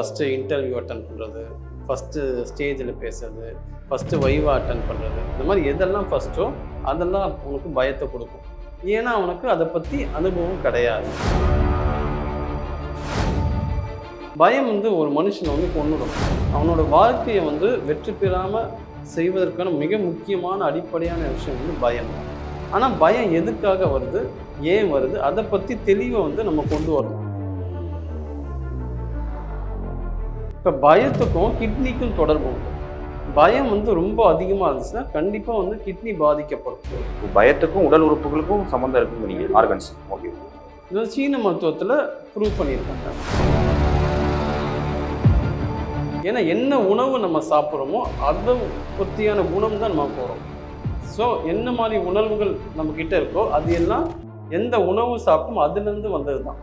First interview attend பண்ணுறது first ஸ்டேஜில் பேசுறது ஃபஸ்ட்டு வைவா அட்டன் பண்ணுறது இந்த மாதிரி எதெல்லாம் ஃபஸ்ட்டோ அதெல்லாம் அவனுக்கு பயத்தை கொடுக்கும். ஏன்னா அவனுக்கு அதை பற்றி அனுபவம் கிடையாது. பயம் வந்து ஒரு மனுஷனை வந்து கொண்டுடும் அவனோட வாழ்க்கையை வந்து வெற்றி பெறாமல் செய்வதற்கான மிக முக்கியமான அடிப்படையான விஷயம் வந்து பயம். ஆனால் பயம் எதுக்காக வருது ஏன் வருது அதை பற்றி தெளிவை வந்து நம்ம கொண்டு வரணும். இப்போ பயத்துக்கும் கிட்னிக்கும் தொடர்பு உண்டு. பயம் வந்து ரொம்ப அதிகமாக இருந்துச்சுன்னா கண்டிப்பாக வந்து கிட்னி பாதிக்கப்படும். பயத்துக்கும் உடல் உறுப்புகளுக்கும் சம்மந்தம் இருக்குங்கிறீங்க ஆர்கன்ஸ் ஓகே இது சீன மருத்துவத்தில் ப்ரூவ் பண்ணியிருக்காங்க. ஏன்னா என்ன உணவு நம்ம சாப்பிட்றோமோ அதை பற்றியான குணம் தான் நம்ம போகிறோம் ஸோ என்ன மாதிரி உணர்வுகள் நம்ம கிட்ட இருக்கோ அது எல்லாம் எந்த உணவு சாப்பிடும் அதுலேருந்து வந்தது தான்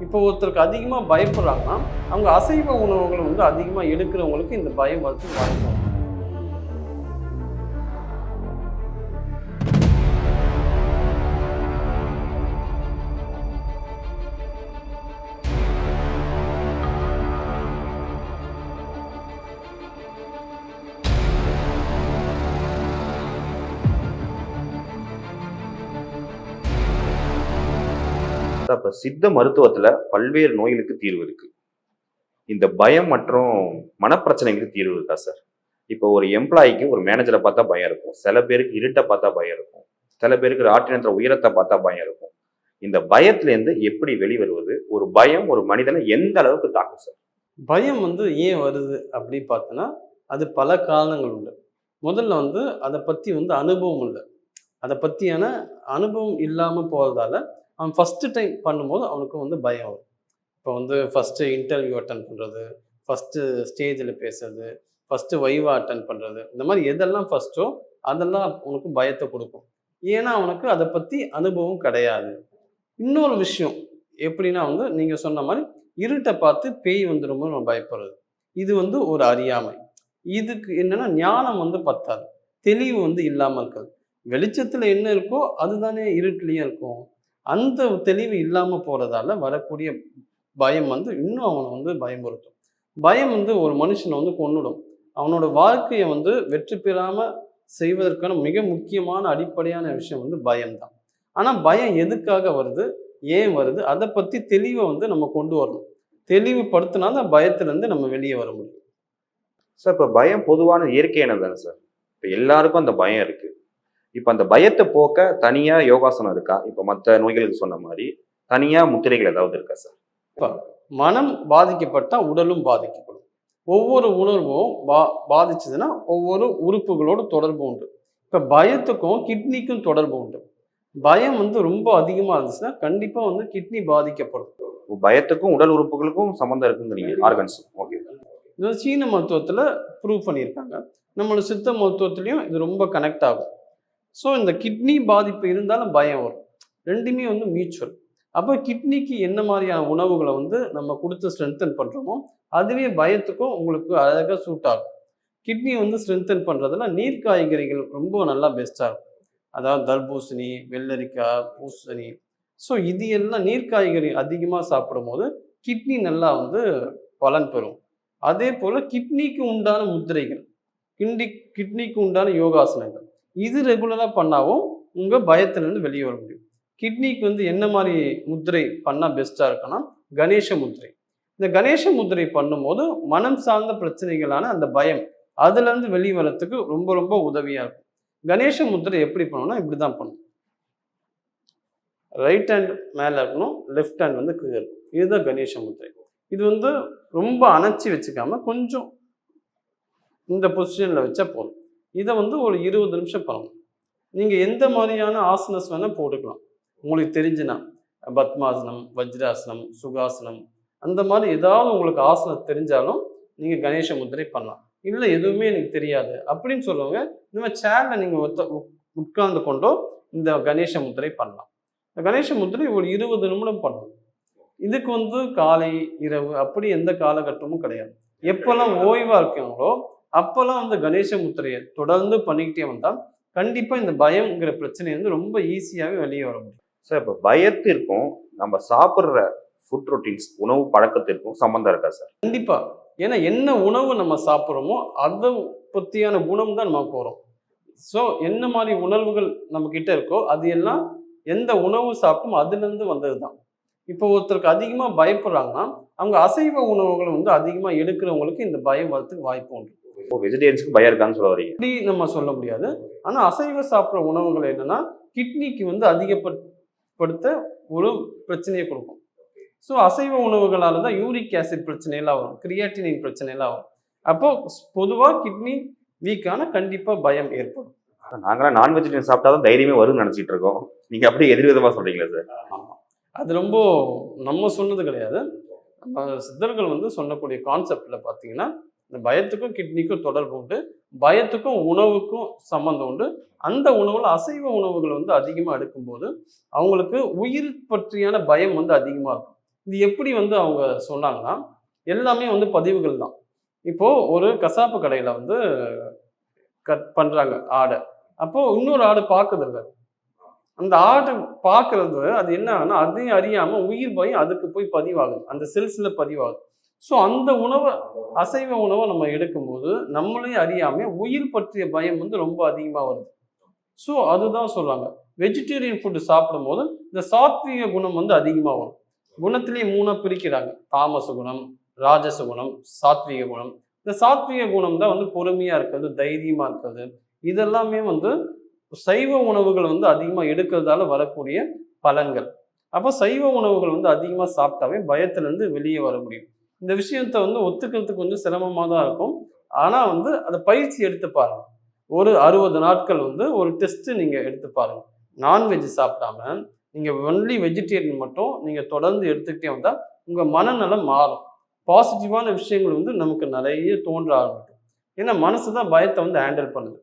இப்போ ஒருத்தருக்கு அதிகமாக பயப்படுறாங்கன்னா அவங்க அசைவ உணவுகள் வந்து அதிகமாக எடுக்கிறவங்களுக்கு இந்த பயம் வந்து வாய்ப்பு சித்த மருத்துவத்துல பல்வேறு நோய்களுக்கு தீர்வு இருக்கு. இந்த பயம் மற்றும் மனப்பிரச்சனைகளுக்கு தீர்வு இருக்கா சார்? இப்போ ஒரு எம்ப்ளாய்க்கு ஒரு மேனேஜரை பார்த்தா பயம் இருக்கும். சில பேருக்கு இருட்டை பார்த்தா பயம் இருக்கும். சில பேருக்கு ராட்டினத்துல உயரத்தை பார்த்தா பயம் இருக்கும். இந்த பயத்துல இருந்து எப்படி வெளிவருவது? ஒரு பயம் ஒரு மனிதனை எந்த அளவுக்கு தாக்கும் சார்? பயம் வந்து ஏன் வருது அப்படி பார்த்தோன்னா அது பல காரணங்கள் உண்டு. முதல்ல வந்து அதை பற்றி வந்து அனுபவம் இல்லை. அதை பற்றியான அனுபவம் இல்லாமல் போகிறதால அவன் ஃபஸ்ட்டு டைம் பண்ணும்போது அவனுக்கு வந்து பயம் வரும். இப்போ வந்து ஃபஸ்ட்டு இன்டர்வியூ அட்டன் பண்ணுறது ஃபஸ்ட்டு ஸ்டேஜில் பேசுறது ஃபஸ்ட்டு வைவா அட்டன் பண்ணுறது இந்த மாதிரி எதெல்லாம் ஃபஸ்ட்டோ அதெல்லாம் அவனுக்கு பயத்தை கொடுக்கும். ஏன்னா அவனுக்கு அதை பற்றி அனுபவம் கிடையாது. இன்னொரு விஷயம் எப்படின்னா வந்து நீங்கள் சொன்ன மாதிரி இருட்டை பார்த்து பேய் வந்துடும்போது நம்ம பயப்படுறது. இது வந்து ஒரு அறியாமை. இதுக்கு என்னன்னா ஞானம் வந்து பத்தாது. தெளிவு வந்து இல்லாமல் இருக்காது. வெளிச்சத்தில் என்ன இருக்கோ அதுதானே இருட்டுலேயும் இருக்கும். அந்த தெளிவு இல்லாமல் போகிறதால வரக்கூடிய பயம் வந்து இன்னும் அவனை வந்து பயமுறுத்தும். பயம் வந்து ஒரு மனுஷனை வந்து கொன்னுடும். அவனோட வாழ்க்கையை வந்து வெற்றி பெறாமல் செய்வதற்கான மிக முக்கியமான அடிப்படையான விஷயம் வந்து பயம்தான். ஆனால் பயம் எதுக்காக வருது? ஏன் வருது? அதை பற்றி தெளிவை வந்து நம்ம கொண்டு வரணும். தெளிவுபடுத்தினா தான் பயத்துலேருந்து நம்ம வெளியே வர முடியும். சார் இப்போ பயம் பொதுவான இயற்கையானது தானே சார்? இப்போ எல்லாருக்கும் அந்த பயம் இருக்குது இப்போ அந்த பயத்தை போக்க தனியா யோகாசனம் இருக்கா? இப்போ மற்ற நோய்களுக்கு சொன்ன மாதிரி தனியா முத்திரைகள் ஏதாவது இருக்கா சார்? மனம் பாதிக்கப்பட்டால் உடலும் பாதிக்கப்படும். ஒவ்வொரு உணர்வும் பா பாதிச்சதுன்னா ஒவ்வொரு உறுப்புகளோட தொடர்பு உண்டு. இப்போ பயத்துக்கும் கிட்னிக்கும் தொடர்பு உண்டு. பயம் வந்து ரொம்ப அதிகமாக இருந்துச்சுன்னா கண்டிப்பாக வந்து கிட்னி பாதிக்கப்படும். இப்போ பயத்துக்கும் உடல் உறுப்புகளுக்கும் சம்மந்தம் இருக்குங்கிறீங்க ஆர்கன்ஸ் ஓகே இது சீன மருத்துவத்தில் ப்ரூவ் பண்ணியிருக்காங்க. நம்மளோட சித்த மருத்துவத்துலேயும் இது ரொம்ப கனெக்ட் ஆகும். ஸோ இந்த கிட்னி பாதிப்பு இருந்தாலும் பயம் வரும். ரெண்டுமே வந்து மியூச்சுவல் அப்போ கிட்னிக்கு என்ன மாதிரியான உணவுகளை வந்து நம்ம கொடுத்து ஸ்ட்ரென்தன் பண்ணுறோமோ அதுவே பயத்துக்கும் உங்களுக்கு அழகாக சூட் ஆகும். கிட்னி வந்து ஸ்ட்ரென்தன் பண்ணுறதுனா நீர் காய்கறிகள் ரொம்ப நல்லா பெஸ்ட்டாக இருக்கும். அதாவது தர்பூசணி வெள்ளரிக்காய் பூசணி. ஸோ இது எல்லாம் நீர் காய்கறி அதிகமாக சாப்பிடும்போது கிட்னி நல்லா வந்து பலன் பெறும். அதே போல் கிட்னிக்கு உண்டான முத்திரைகள் கிண்டி கிட்னிக்கு உண்டான யோகாசனங்கள். இது ரெகுலராக பண்ணாவும் உங்கள் பயத்துலேருந்து வெளியே வர முடியும். கிட்னிக்கு வந்து என்ன மாதிரி முத்திரை பண்ணால் பெஸ்ட்டாக இருக்குன்னா கணேச முத்திரை. இந்த கணேச முத்திரை பண்ணும்போது மனம் சார்ந்த பிரச்சனைகளான அந்த பயம் அதுலேருந்து வெளியே வரத்துக்கு ரொம்ப ரொம்ப உதவியாக இருக்கும். கணேச முத்திரை எப்படி பண்ணணும்னா இப்படி தான் பண்ணணும். ரைட் ஹேண்ட் மேலே இருக்கணும் லெஃப்ட் ஹேண்ட் வந்து கீழே இருக்கும் இதுதான் கணேச முத்திரை. இது வந்து ரொம்ப அணைச்சி வச்சுக்காம கொஞ்சம் இந்த பொசிஷனில் வச்சா போதும். இதை வந்து ஒரு இருபது நிமிஷம் பண்ணணும். நீங்கள் எந்த மாதிரியான ஆசனஸ் வேணால் போட்டுக்கலாம். உங்களுக்கு தெரிஞ்சுனா பத்மாசனம் வஜ்ராசனம் சுகாசனம் அந்த மாதிரி ஏதாவது உங்களுக்கு ஆசனம் தெரிஞ்சாலும் நீங்கள் கணேச முத்திரை பண்ணலாம். இல்லை எதுவுமே எனக்கு தெரியாது அப்படின்னு சொல்லுவாங்க இந்த மாதிரி சேரில் நீங்கள் ஒத்த உட்கார்ந்து கொண்டோ இந்த கணேச முத்திரை பண்ணலாம். இந்த கணேச முத்திரை ஒரு இருபது நிமிடம் பண்ணணும். இதுக்கு வந்து காலை இரவு அப்படி எந்த காலகட்டமும் கிடையாது. எப்போல்லாம் ஓய்வாக இருக்காங்களோ அப்போல்லாம் வந்து கணேச முத்திரையை தொடர்ந்து பண்ணிக்கிட்டே வந்தால் கண்டிப்பாக இந்த பயம்ங்கிற பிரச்சனை வந்து ரொம்ப ஈஸியாகவே வெளியே வர முடியும். சார் இப்போ பயத்திற்கும் நம்ம சாப்பிட்ற ஃபுட் ரொட்டீன்ஸ் உணவு பழக்கத்திற்கும் சம்மந்தம் இருக்கா சார் கண்டிப்பா. ஏன்னா என்ன உணவு நம்ம சாப்பிட்றோமோ அதை பற்றியான குணம் தான் நமக்கு வரும் ஸோ என்ன மாதிரி உணர்வுகள் நம்ம கிட்ட இருக்கோ அது எல்லாம் எந்த உணவு சாப்பிட்டோமோ அதுலேருந்து வந்தது தான். இப்போ ஒருத்தருக்கு அதிகமாக பயப்படுறாங்கன்னா அவங்க அசைவ உணவுகள் வந்து அதிகமாக எடுக்கிறவங்களுக்கு இந்த பயம் வரதுக்கு வாய்ப்பு உண்டு. இப்போ வெஜிடேரியன்ஸ்க்கு பயம் இருக்கான்னு சொல்ல வரீங்க. அப்படி நம்ம சொல்ல முடியாது. ஆனால் அசைவ சாப்பிட்ற உணவுகள் என்னன்னா கிட்னிக்கு வந்து அதிகப்படுத்த ஒரு பிரச்சனையை கொடுக்கும். ஸோ அசைவ உணவுகளால தான் யூரிக் ஆசிட் பிரச்சனையெல்லாம் வரும் கிரியாட்டினின் பிரச்சனையெல்லாம் வரும். அப்போ பொதுவாக கிட்னி வீக்கான கண்டிப்பாக பயம் ஏற்படும். நாங்களாம் நான் வெஜிடேரியன் சாப்பிட்டா தான் தைரியமே வரும்னு நினைச்சிட்டு இருக்கோம். நீங்க அப்படியே எதிர்விதமா சொல்றீங்களா சார்? அது ரொம்ப நம்ம சொன்னது கிடையாது. நம்ம சித்தர்கள் வந்து சொல்லக்கூடிய கான்செப்டில் பார்த்தீங்கன்னா இந்த பயத்துக்கும் கிட்னிக்கும் தொடர்பு உண்டு. பயத்துக்கும் உணவுக்கும் சம்மந்தம் உண்டு. அந்த உணவுல அசைவ உணவுகள் வந்து அதிகமாக எடுக்கும்போது அவங்களுக்கு உயிர் பற்றியான பயம் வந்து அதிகமாக இருக்கும். இது எப்படி வந்து அவங்க சொன்னாங்கன்னா எல்லாமே வந்து பதிவுகள் தான். இப்போது ஒரு கசாப்பு கடையில் வந்து கட் பண்ணுறாங்க ஆடை. அப்போது இன்னொரு ஆடு பார்க்குதில்ல அந்த ஆடு பார்க்கறது அது என்ன ஆகுதுன்னா அதையும் அறியாமல் உயிர் பயம் அதுக்கு போய் பதிவாகுது. அந்த செல்ஸில் பதிவாகுது. ஸோ அந்த உணவை அசைவ உணவை நம்ம எடுக்கும்போது நம்மளையும் அறியாமல் உயிர் பற்றிய பயம் வந்து ரொம்ப அதிகமாக வருது. ஸோ அதுதான் சொல்கிறாங்க வெஜிடேரியன் ஃபுட்டு சாப்பிடும்போது இந்த சாத்விக குணம் வந்து அதிகமாக வரும். குணத்திலேயே மூணாக பிரிக்கிறாங்க. தாமச குணம் ராஜச குணம் சாத்விக குணம். இந்த சாத்விக குணம் தான் வந்து பொறுமையாக இருக்கிறது தைரியமாக இருக்கிறது. இதெல்லாமே வந்து சைவ உணவுகள் வந்து அதிகமாக எடுக்கிறதால வரக்கூடிய பலன்கள். அப்போ சைவ உணவுகள் வந்து அதிகமாக சாப்பிட்டாவே பயத்திலேருந்து வெளியே வர முடியும். இந்த விஷயத்த வந்து ஒத்துக்கிறதுக்கு கொஞ்சம் சிரமமாக தான் இருக்கும். ஆனால் வந்து அதை பயிற்சி எடுத்து பாருங்கள் ஒரு அறுபது நாட்கள் வந்து ஒரு டெஸ்ட்டு நீங்கள் எடுத்து பாருங்கள் நான்வெஜ் சாப்பிடாம நீங்கள் ஒன்லி வெஜிடேரியன் மட்டும் நீங்கள் தொடர்ந்து எடுத்துக்கிட்டே வந்தால் உங்கள் மனநலம் மாறும். பாசிட்டிவான விஷயங்கள் வந்து நமக்கு நிறைய தோன்ற ஆரம்பிக்கும். ஏன்னா மனசு தான் பயத்தை வந்து ஹேண்டில் பண்ணுது.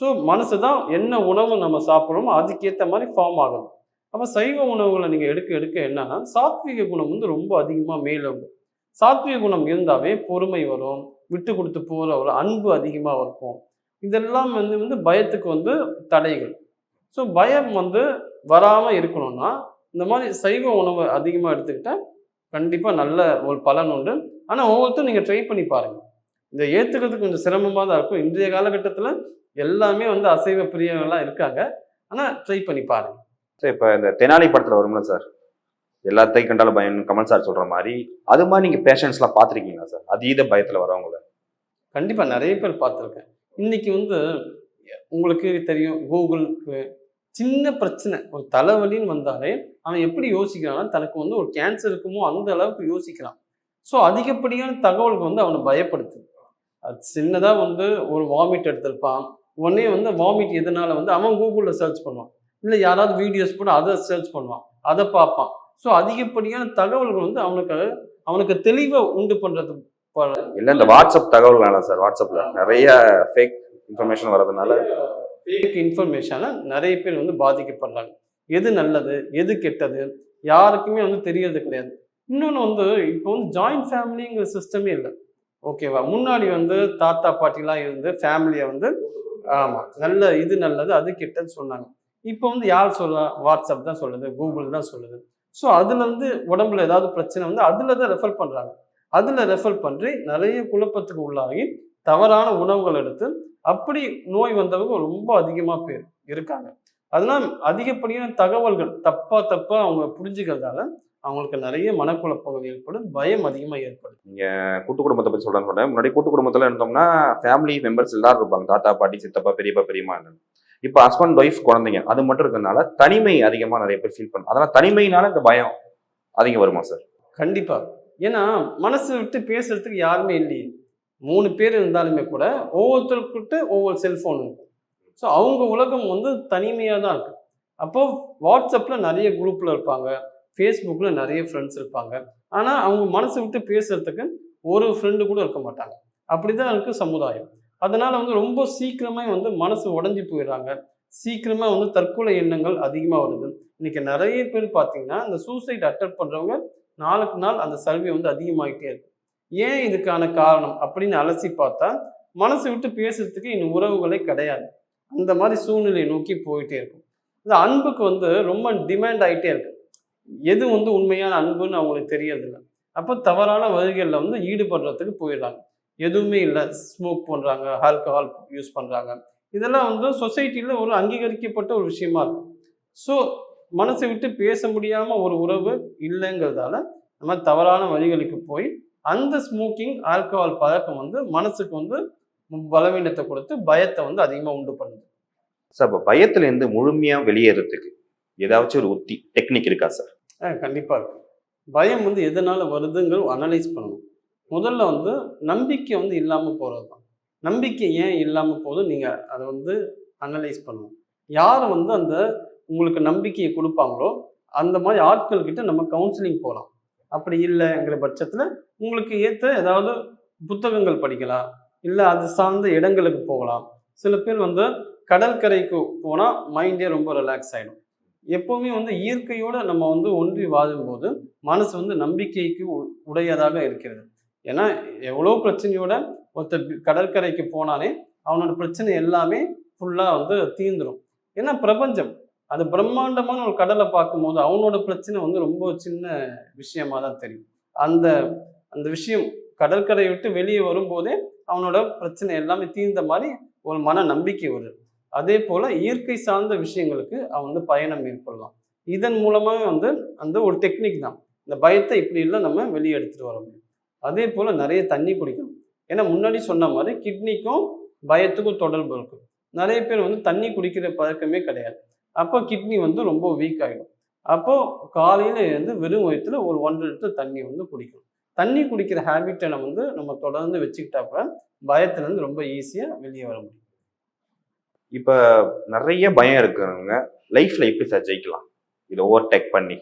ஸோ மனசு தான் என்ன உணவு நம்ம சாப்பிட்றோமோ அதுக்கேற்ற மாதிரி ஃபார்ம் ஆகணும் அப்போ சைவ உணவுகளை நீங்கள் எடுக்க எடுக்க என்னன்னா சாத்விக குணம் வந்து ரொம்ப அதிகமாக மேலோங்கும். சாத்விக குணம் இருந்தாவே பொறுமை வரும் விட்டு கொடுத்து போகிற ஒரு அன்பு அதிகமாக இருக்கும். இதெல்லாம் வந்து வந்து பயத்துக்கு வந்து தடைகள். ஸோ பயம் வந்து வராமல் இருக்கணும்னா இந்த மாதிரி சைவ உணவை அதிகமாக எடுத்துக்கிட்டால் கண்டிப்பாக நல்ல ஒரு பலன் உண்டு. ஆனால் ஒவ்வொருத்தரும் நீங்கள் ட்ரை பண்ணி பாருங்கள் இந்த ஏற்றுக்கிறதுக்கு கொஞ்சம் சிரமமாக தான் இருக்கும். இன்றைய காலகட்டத்தில் எல்லாமே வந்து அசைவ பிரியங்கள்லாம் இருக்காங்க. ஆனால் ட்ரை பண்ணி பாருங்கள் சார் இப்போ இந்த தெனாலி படத்தில் வரும்ல சார்? எல்லாத்தையும் கண்டால பயம் கமல் சார் சொல்கிற மாதிரி. அது மாதிரி நீங்கள் பேஷண்ட்ஸ்லாம் பார்த்துருக்கீங்களா சார் அதீத பயத்தில் வரவங்கள. கண்டிப்பாக நிறைய பேர் பார்த்துருக்கேன். இன்னைக்கு வந்து உங்களுக்கு தெரியும் கூகுளுக்கு சின்ன பிரச்சனை ஒரு தலைவலின்னு வந்தாலே அவன் எப்படி யோசிக்கிறான்னா தனக்கு வந்து ஒரு கேன்சர் இருக்குமோ அந்த அளவுக்கு யோசிக்கிறான். ஸோ அதிகப்படியான தகவலுக்கு வந்து அவனை பயப்படுத்துது அது சின்னதாக வந்து ஒரு வாமிட் எடுத்திருப்பான். உடனே வந்து வாமிட் எதனால வந்து அவன் கூகுளில் சர்ச் பண்ணுவான். இல்லை யாராவது வீடியோஸ் போட்டு அதை சர்ச் பண்ணுவான். அதை பார்ப்பான். ஸோ அதிகப்படியான தகவல்கள் வந்து அவனுக்கு அவனுக்கு தெளிவை உண்டு பண்ணுறது இல்ல இந்த வாட்ஸ்அப் தகவல் வேணாம் சார் வாட்ஸ்அப்ல நிறைய ஃபேக் இன்ஃபர்மேஷன் வரதுனால ஃபேக் இன்ஃபர்மேஷனால நிறைய பேர் வந்து பாதிக்கப்படுறாங்க. எது நல்லது எது கெட்டது யாருக்குமே வந்து தெரியறது கிடையாது. இன்னொன்று வந்து இப்போ வந்து ஜாயிண்ட் ஃபேமிலிங்கிற சிஸ்டமே இல்லை. ஓகேவா முன்னாடி வந்து தாத்தா பாட்டிலாம் இருந்து ஃபேமிலியை வந்து ஆமாம் நல்ல இது நல்லது அது கெட்டது சொன்னாங்க. இப்போ வந்து யார் சொல்றா? வாட்ஸ்அப் தான் சொல்லுது கூகுள் தான் சொல்லுது. ஸோ அதுலேருந்து உடம்புல ஏதாவது பிரச்சனை வந்து அதில் தான் ரெஃபர் பண்ணுறாங்க அதில் ரெஃபர் பண்ணி நிறைய குழப்பத்துக்கு உள்ளாகி தவறான உணவுகள் எடுத்து அப்படி நோய் வந்தவங்க ரொம்ப அதிகமாக பேர் இருக்காங்க. அதனால் அதிகப்படியான தகவல்கள் தப்பாக தப்பாக அவங்க புரிஞ்சுக்கிறதால அவங்களுக்கு நிறைய மனக்குழப்பங்கள் ஏற்படும் பயம் அதிகமாக ஏற்படும். கூட்டு குடும்பத்தை பற்றி சொல்கிறேன் முன்னாடி கூட்டு குடும்பத்தில் இருந்தோம்னா ஃபேமிலி மெம்பர்ஸ் எல்லாரும் இருப்பாங்க. தாத்தா பாட்டி சித்தப்பா பெரியப்பா பெரியம்மா இப்போ ஹஸ்பண்ட் ஒய்ஃப் குழந்தைங்க அது மட்டும் இருக்கிறதுனால தனிமை அதிகமாக நிறைய பேர் ஃபீல் பண்ணும். அதனால் தனிமையினால இந்த பயம் அதிகம் வருமா சார் கண்டிப்பாக ஏன்னா மனசு விட்டு பேசுறதுக்கு யாருமே இல்லையே. மூணு பேர் இருந்தாலுமே கூட ஒவ்வொருத்தருக்கிட்ட ஒவ்வொரு செல்ஃபோன் இருக்கும் ஸோ அவங்க உலகம் வந்து தனிமையாக தான் இருக்கு. அப்போ வாட்ஸ்அப்பில் நிறைய குரூப்பில் இருப்பாங்க. ஃபேஸ்புக்கில் நிறைய ஃப்ரெண்ட்ஸ் இருப்பாங்க. ஆனால் அவங்க மனசு விட்டு பேசுறதுக்கு ஒரு ஃப்ரெண்டு கூட இருக்க மாட்டாங்க. அப்படி தான் இருக்குது சமுதாயம். அதனால் வந்து ரொம்ப சீக்கிரமே வந்து மனசு உடஞ்சி போயிடுறாங்க. சீக்கிரமாக வந்து தற்கொலை எண்ணங்கள் அதிகமாக வருது. இன்றைக்கி நிறைய பேர் பார்த்தீங்கன்னா இந்த சூசைட் அட்டன் பண்ணுறவங்க நாளுக்கு நாள் அந்த சர்வே வந்து அதிகமாகிட்டே இருக்கு. ஏன் இதுக்கான காரணம் அப்படின்னு அலசி பார்த்தா மனசை விட்டு பேசுறதுக்கு இன்னும் உறவுகளே கிடையாது. அந்த மாதிரி சூழ்நிலையை நோக்கி போயிட்டே இருக்கும். இந்த அன்புக்கு வந்து ரொம்ப டிமாண்ட் ஆகிட்டே இருக்கு. எது வந்து உண்மையான அன்புன்னு அவங்களுக்கு தெரியறதில்ல. அப்போ தவறான வழிகளில் வந்து ஈடுபடுறதுக்கு போயிடுறாங்க. எதுவுமே இல்லை. ஸ்மோக் பண்ணுறாங்க ஆல்கஹால் யூஸ் பண்ணுறாங்க இதெல்லாம் வந்து சொசைட்டியில் ஒரு அங்கீகரிக்கப்பட்ட ஒரு விஷயமா இருக்கும். ஸோ மனசை விட்டு பேச முடியாமல் ஒரு உறவு இல்லைங்கிறதால நம்ம தவறான வழிகளுக்கு போய் அந்த ஸ்மோக்கிங் ஆல்கஹால் பழக்கம் வந்து மனசுக்கு வந்து பலவீனத்தை கொடுத்து பயத்தை வந்து அதிகமாக உண்டு பண்ணுது. சார் இப்போ பயத்துலேருந்து முழுமையாக வெளியேறதுக்கு ஏதாச்சும் ஒரு உத்தி டெக்னிக் இருக்கா சார் ஆ கண்டிப்பாக இருக்கு. பயம் வந்து எதனால் வருதுங்கிற அனலைஸ் பண்ணணும். முதல்ல வந்து நம்பிக்கை வந்து இல்லாமல் போகிறது தான் நம்பிக்கை ஏன் இல்லாமல் போதும் நீங்கள் அதை வந்து அனலைஸ் பண்ணணும் யார் வந்து அந்த உங்களுக்கு நம்பிக்கையை கொடுப்பாங்களோ அந்த மாதிரி ஆட்கள்கிட்ட நம்ம கவுன்சிலிங் போகலாம் அப்படி இல்லைங்கிற பட்சத்தில் உங்களுக்கு ஏற்ற ஏதாவது புத்தகங்கள் படிக்கலாம் இல்லை அது சார்ந்த இடங்களுக்கு போகலாம். சில பேர் வந்து கடற்கரைக்கு போனால் மைண்டே ரொம்ப ரிலாக்ஸ் ஆகிடும் எப்போவுமே வந்து இயற்கையோடு நம்ம வந்து ஒன்றி வாழும்போது மனசு வந்து நம்பிக்கைக்கு உடையதாக இருக்கிறது. ஏன்னா எவ்வளோ பிரச்சனையோட ஒருத்தர் கடற்கரைக்கு போனாலே அவனோட பிரச்சனை எல்லாமே ஃபுல்லாக வந்து தீந்துடும் ஏன்னா பிரபஞ்சம். அது பிரம்மாண்டமான ஒரு கடலை பார்க்கும்போது அவனோட பிரச்சனை வந்து ரொம்ப சின்ன விஷயமா தான் தெரியும். அந்த அந்த விஷயம் கடற்கரையை விட்டு வெளியே வரும்போதே அவனோட பிரச்சனை எல்லாமே தீர்ந்த மாதிரி ஒரு மன நம்பிக்கை வருது அதே போல் இயற்கை சார்ந்த விஷயங்களுக்கு அவன் வந்து பயணம் மேற்கொள்ளலாம். இதன் மூலமாக வந்து அந்த ஒரு டெக்னிக் தான். இந்த பயத்தை இப்படி எல்லாம் நம்ம வெளியே எடுத்துகிட்டு வர முடியும். அதே போல நிறைய தண்ணி குடிக்கணும். ஏன்னா முன்னாடி சொன்ன மாதிரி கிட்னிக்கும் பயத்துக்கும் தொடர்பு இருக்கு நிறைய பேர் வந்து தண்ணி குடிக்கிற பழக்கமே கிடையாது. அப்போ கிட்னி வந்து ரொம்ப வீக் ஆகிடும் அப்போ காலையில இருந்து வெறும் வயிற்றுல ஒரு ஒன்றரை லிட்டர் தண்ணி வந்து குடிக்கணும். தண்ணி குடிக்கிற ஹேபிட்டை நம்ம வந்து நம்ம தொடர்ந்து வச்சுக்கிட்டாப்ப பயத்துலேருந்து ரொம்ப ஈஸியாக வெளியே வர முடியும். இப்போ நிறைய பயம் இருக்கிறவங்க லைஃப்ல எப்படி சார் ஜெயிக்கலாம்? இதை ஓவர்டேக் பண்ணி.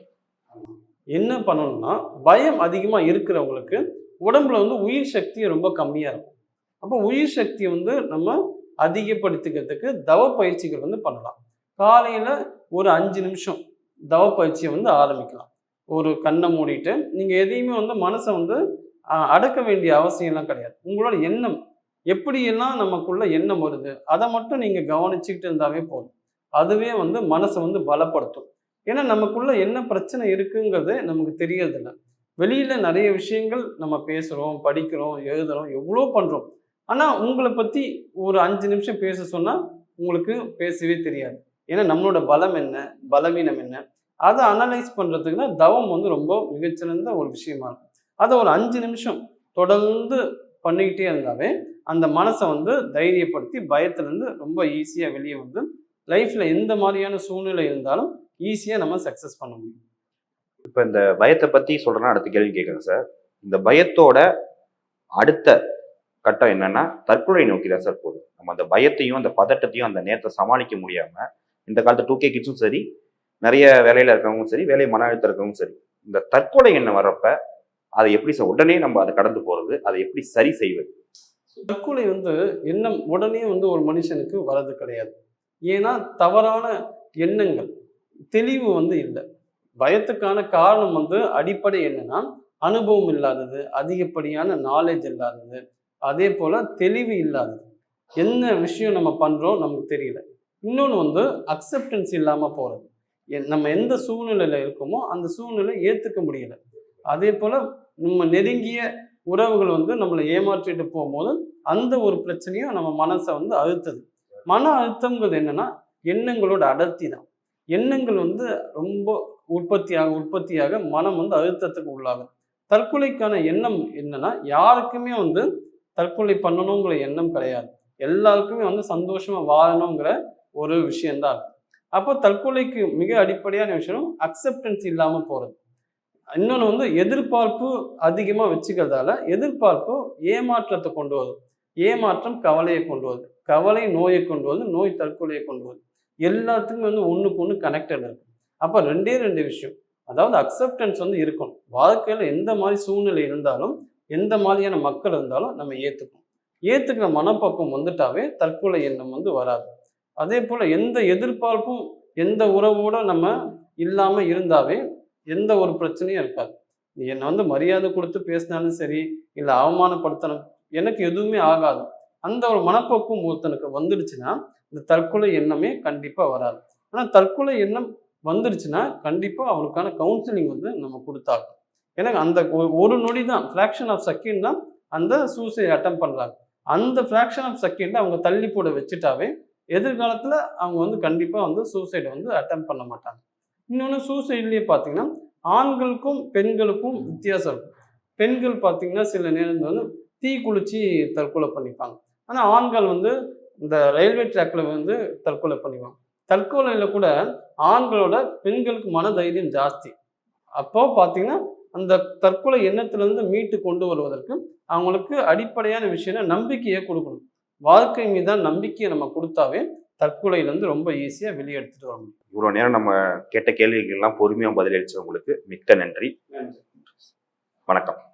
என்ன பண்ணணும்னா பயம் அதிகமாக இருக்கிறவங்களுக்கு உடம்புல வந்து உயிர் சக்தி ரொம்ப கம்மியாக இருக்கும். அப்போ உயிர் சக்தியை வந்து நம்ம அதிகப்படுத்திக்கிறதுக்கு தவ பயிற்சிகள் வந்து பண்ணலாம். காலையில் ஒரு அஞ்சு நிமிஷம் தவ பயிற்சியை வந்து ஆரம்பிக்கலாம். ஒரு கண்ணை மூடிட்டு நீங்கள் எதையுமே வந்து மனசை வந்து அடக்க வேண்டிய அவசியம்லாம் கிடையாது. உங்களோட எண்ணம் எப்படியெல்லாம் நமக்குள்ள எண்ணம் வருது அதை மட்டும் நீங்கள் கவனிச்சுக்கிட்டு இருந்தாவே போதும். அதுவே வந்து மனசை வந்து பலப்படுத்தும். ஏன்னா நமக்குள்ள என்ன பிரச்சனை இருக்குங்கிறது நமக்கு தெரியறதில்லை. வெளியில் நிறைய விஷயங்கள் நம்ம பேசுகிறோம் படிக்கிறோம் எழுதுகிறோம் எவ்வளோ பண்ணுறோம் ஆனால் உங்களை பற்றி ஒரு அஞ்சு நிமிஷம் பேச சொன்னால் உங்களுக்கு பேசவே தெரியாது. ஏன்னா நம்மளோட பலம் என்ன பலவீனம் என்ன? அதை அனலைஸ் பண்ணுறதுக்கு தான் தவம் வந்து ரொம்ப மிகச்சிறந்த ஒரு விஷயமா இருக்கும். அதை ஒரு அஞ்சு நிமிஷம் தொடர்ந்து பண்ணிக்கிட்டே இருந்தாவே அந்த மனசை வந்து தைரியப்படுத்தி பயத்துலேருந்து ரொம்ப ஈஸியாக வெளியே வந்து லைஃப்பில் எந்த மாதிரியான சூழ்நிலை இருந்தாலும் ஈஸியாக நம்ம சக்ஸஸ் பண்ண முடியும். இப்போ இந்த பயத்தை பற்றி சொல்கிறேன்னா அடுத்த கேள்வி கேட்குறேன் சார். இந்த பயத்தோட அடுத்த கட்டம் என்னன்னா தற்கொலை நோக்கி தான் சார் போகுது. நம்ம அந்த பயத்தையும் அந்த பதட்டத்தையும் அந்த நேரத்தை சமாளிக்க முடியாமல் இந்த காலத்து டூ கே கிட்ஸும் சரி நிறைய வேலையில் இருக்கவங்களும் சரி வேலை மன அழுத்தம் இருக்கவங்களும் சரி இந்த தற்கொலை எண்ணம் வர்றப்ப அதை எப்படி உடனே நம்ம அதை கடந்து போகிறது அதை எப்படி சரி செய்வது? தற்கொலை வந்து எண்ணம் உடனே வந்து ஒரு மனுஷனுக்கு வர்றது கிடையாது. ஏன்னா தவறான எண்ணங்கள் தெளிவு வந்து இல்லை. பயத்துக்கான காரணம் வந்து அடிப்படை என்னன்னா அனுபவம் இல்லாதது அதிகப்படியான நாலேஜ் இல்லாதது அதே போல தெளிவு இல்லாதது. என்ன விஷயம் நம்ம பண்றோம் நமக்கு தெரியல. இன்னொன்று வந்து அக்செப்டன்ஸ் இல்லாமல் போகிறது நம்ம எந்த சூழ்நிலையில் இருக்கோமோ அந்த சூழ்நிலை ஏற்றுக்க முடியல. அதே போல் நம்ம நெருங்கிய உறவுகள் வந்து நம்மளை ஏமாற்றிட்டு போகும்போது அந்த ஒரு பிரச்சனையும் நம்ம மனசை வந்து அழுத்துது. மன அழுத்தங்கிறது என்னன்னா எண்ணங்களோட அடர்த்தி தான். எண்ணங்கள் வந்து ரொம்ப உற்பத்தியாக உற்பத்தியாக மனம் வந்து அழுத்தத்துக்கு உள்ளாகும். தற்கொலைக்கான எண்ணம் என்னன்னா யாருக்குமே வந்து தற்கொலை பண்ணணுங்கிற எண்ணம் கிடையாது. எல்லாருக்குமே வந்து சந்தோஷமா வாழணுங்கிற ஒரு விஷயம்தான். அப்போ தற்கொலைக்கு மிக அடிப்படையான விஷயம் அக்செப்டன்ஸ் இல்லாமல் போகிறது இன்னொன்று வந்து எதிர்பார்ப்பு அதிகமாக வச்சுக்கிறதால எதிர்பார்ப்பு ஏமாற்றத்தை கொண்டு வருது ஏமாற்றம் கவலையை கொண்டு வருது கவலை நோயை கொண்டு வருது நோய் தற்கொலையை கொண்டு வருது எல்லாத்துக்குமே வந்து ஒன்றுக்கு ஒன்று கனெக்டட் இருக்கு. அப்போ ரெண்டே ரெண்டு விஷயம். அதாவது அக்செப்டன்ஸ் வந்து இருக்கணும். வாழ்க்கையில் எந்த மாதிரி சூழ்நிலை இருந்தாலும் எந்த மாதிரியான மக்கள் இருந்தாலும் நம்ம ஏற்றுக்கணும் ஏற்றுக்கிற மனப்பக்கம் வந்துட்டாவே தற்கொலை எண்ணம் வந்து வராது. அதே போல் எந்த எதிர்பார்ப்பும் எந்த உறவோட நம்ம இல்லாமல் இருந்தாவே எந்த ஒரு பிரச்சனையும் இருக்காது. நீ என்னை வந்து மரியாதை கொடுத்து பேசினாலும் சரி இல்லை அவமானப்படுத்தணும் எனக்கு எதுவுமே ஆகாது. அந்த ஒரு மனப்போக்கும் ஒருத்தனுக்கு வந்துடுச்சுன்னா இந்த தற்கொலை எண்ணமே கண்டிப்பாக வராது. ஆனால் தற்கொலை எண்ணம் வந்துருச்சுன்னா கண்டிப்பாக அவனுக்கான கவுன்சிலிங் வந்து நம்ம கொடுத்தாகணும். ஏன்னா அந்த ஒரு நொடி தான் ஃப்ராக்ஷன் ஆஃப் செகண்ட் தான் அந்த சூசைட் அட்டம் பண்ணுறாங்க அந்த ஃப்ராக்ஷன் ஆஃப் செகண்ட் அவங்க தள்ளி போட வச்சுட்டாவே எதிர்காலத்தில் அவங்க வந்து கண்டிப்பாக வந்து சூசைடை வந்து அட்டம் பண்ண மாட்டாங்க. இன்னொன்று சூசைட்லேயே பார்த்தீங்கன்னா ஆண்களுக்கும் பெண்களுக்கும் வித்தியாசம். இருக்கும் பெண்கள் பார்த்தீங்கன்னா சில நேரங்கள் வந்து தீ குளிச்சு தற்கொலை பண்ணிப்பாங்க. ஆனால் ஆண்கள் வந்து இந்த ரயில்வே ட்ராக்ல வந்து தற்கொலை பண்ணிப்பாங்க தற்கொலையில் கூட ஆண்களோட பெண்களுக்கு மனதைரியம் ஜாஸ்தி. அப்போ பார்த்தீங்கன்னா அந்த தற்கொலை எண்ணத்திலிருந்து மீட்டு கொண்டு வருவதற்கு அவங்களுக்கு அடிப்படையான விஷயம் நம்பிக்கையை கொடுக்கணும். வாழ்க்கை மீதான நம்பிக்கையை நம்ம கொடுத்தாவே தற்கொலையிலேருந்து ரொம்ப ஈஸியாக வெளியே எடுத்துட்டு வர முடியும். இவ்வளவு நேரம் நம்ம கேட்ட கேள்விகள்லாம் பொறுமையா பதிலளிச்சவங்களுக்கு மிக்க நன்றி. வணக்கம்.